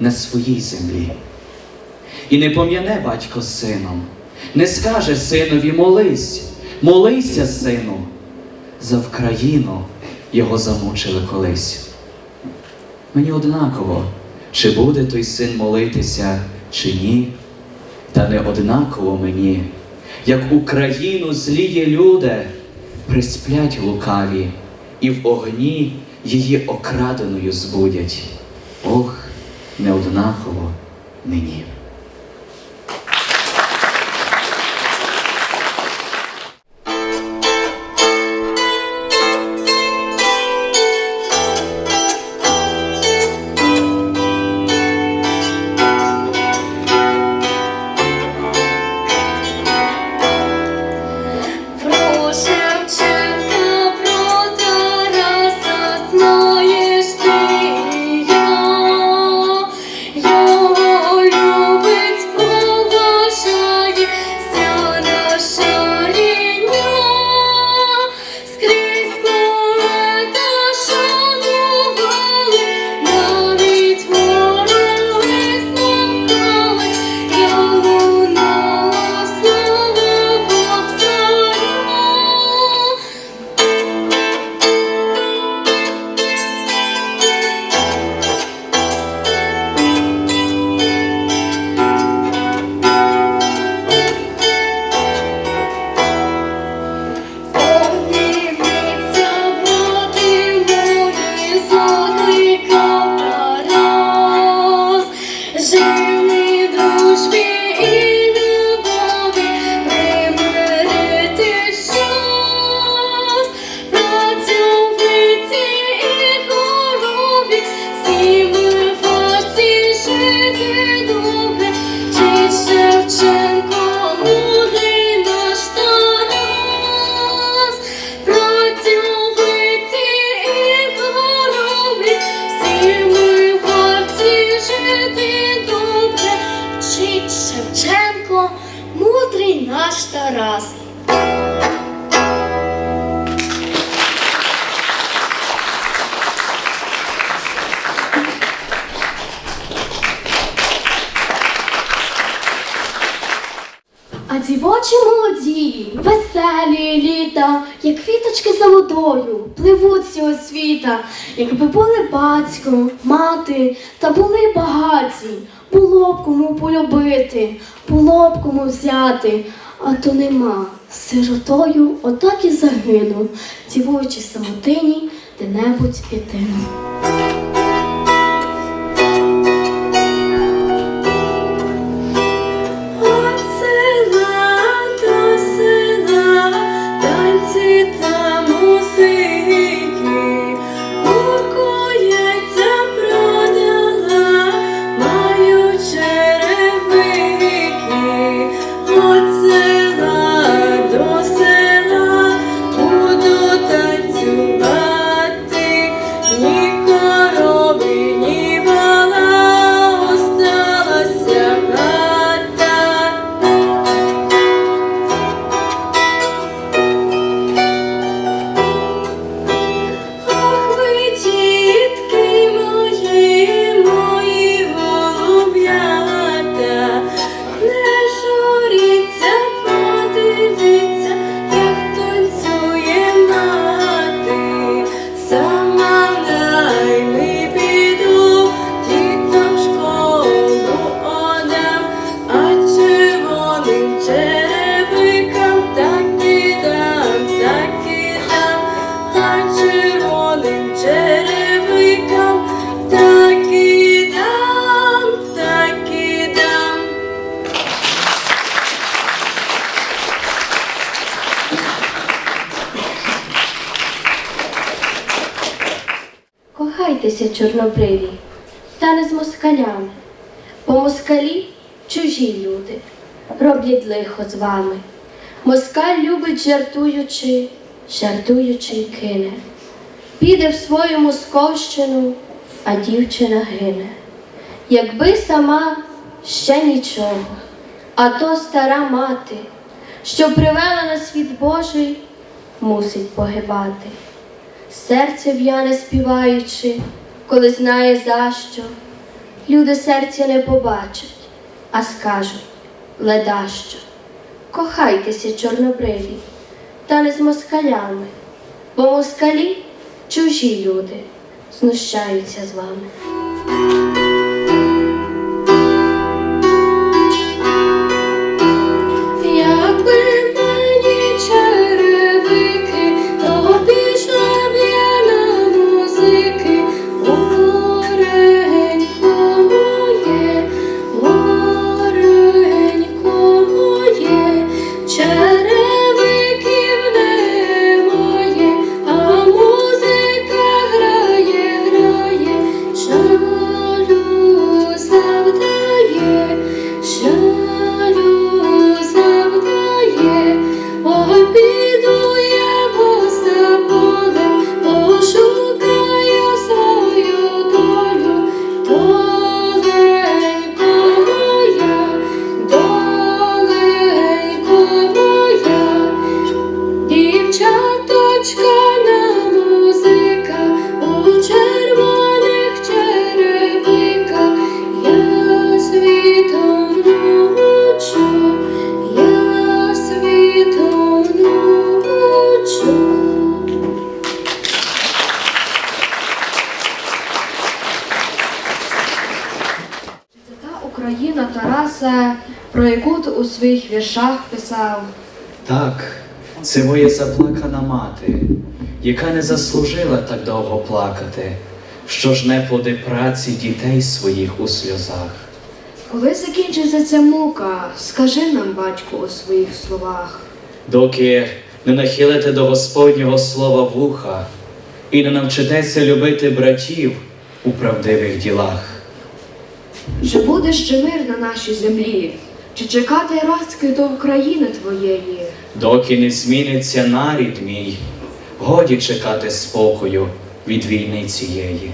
на своїй землі. І не пом'яне батько сином, не скаже синові молись, молися, сину, за Вкраїну його замучили колись. Мені однаково, чи буде той син молитися, чи ні, та не однаково мені, як Україну зліє люди, присплять лукаві, і в огні її окраденою збудять. Ох, не однаково мені. Дівочі молоді, веселі літа, як квіточки за водою, пливуть цього світа, якби були батько, мати та були багаті, було б кому полюбити, було б кому взяти, а то нема. Сиротою отак і загинув, дівуючи самотині, де-небудь пітину. Чорнобриві, та не з москалями, Бо москалі чужі люди роблять лихо з вами. Москаль любить жартуючи, жартуючи й кине. Піде в свою московщину, а дівчина гине. Якби сама ще нічого, а то стара мати, що привела на світ Божий, мусить погибати. Серце в'яне співаючи, коли знає за що. Люди серця не побачать, а скажуть ледащо. Кохайтеся, чорнобриві, та не з москалями, бо москалі чужі люди знущаються з вами. Про у своїх віршах писав. Так, це моя заплакана мати, яка не заслужила так довго плакати, що жне плоди праці дітей своїх у сльозах. Коли закінчиться ця мука, скажи нам, батьку, у своїх словах. доки не нахилите до Господнього слова вуха і не навчитеся любити братів у правдивих ділах. Чи буде ще мир на нашій землі? Чи чекати розквіту України твоєї? Доки не зміниться нарід мій, годі чекати спокою від війни цієї.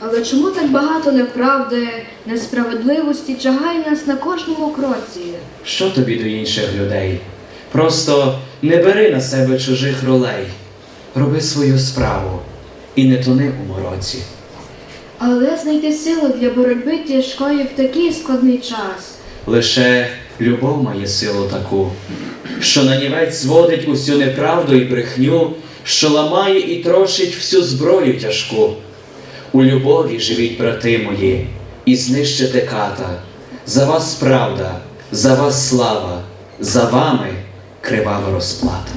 Але чому так багато неправди, несправедливості чагає нас на кожному кроці? Що тобі до інших людей? Просто не бери на себе чужих ролей, роби свою справу і не тони у мороці. Але знайти силу для боротьби тяжкої в такий складний час? Лише любов має силу таку, що нанівець зводить усю неправду і брехню, що ламає і трошить всю зброю тяжку. У любові живіть, брати мої, і знищите ката. За вас правда, за вас слава, за вами кривава розплата.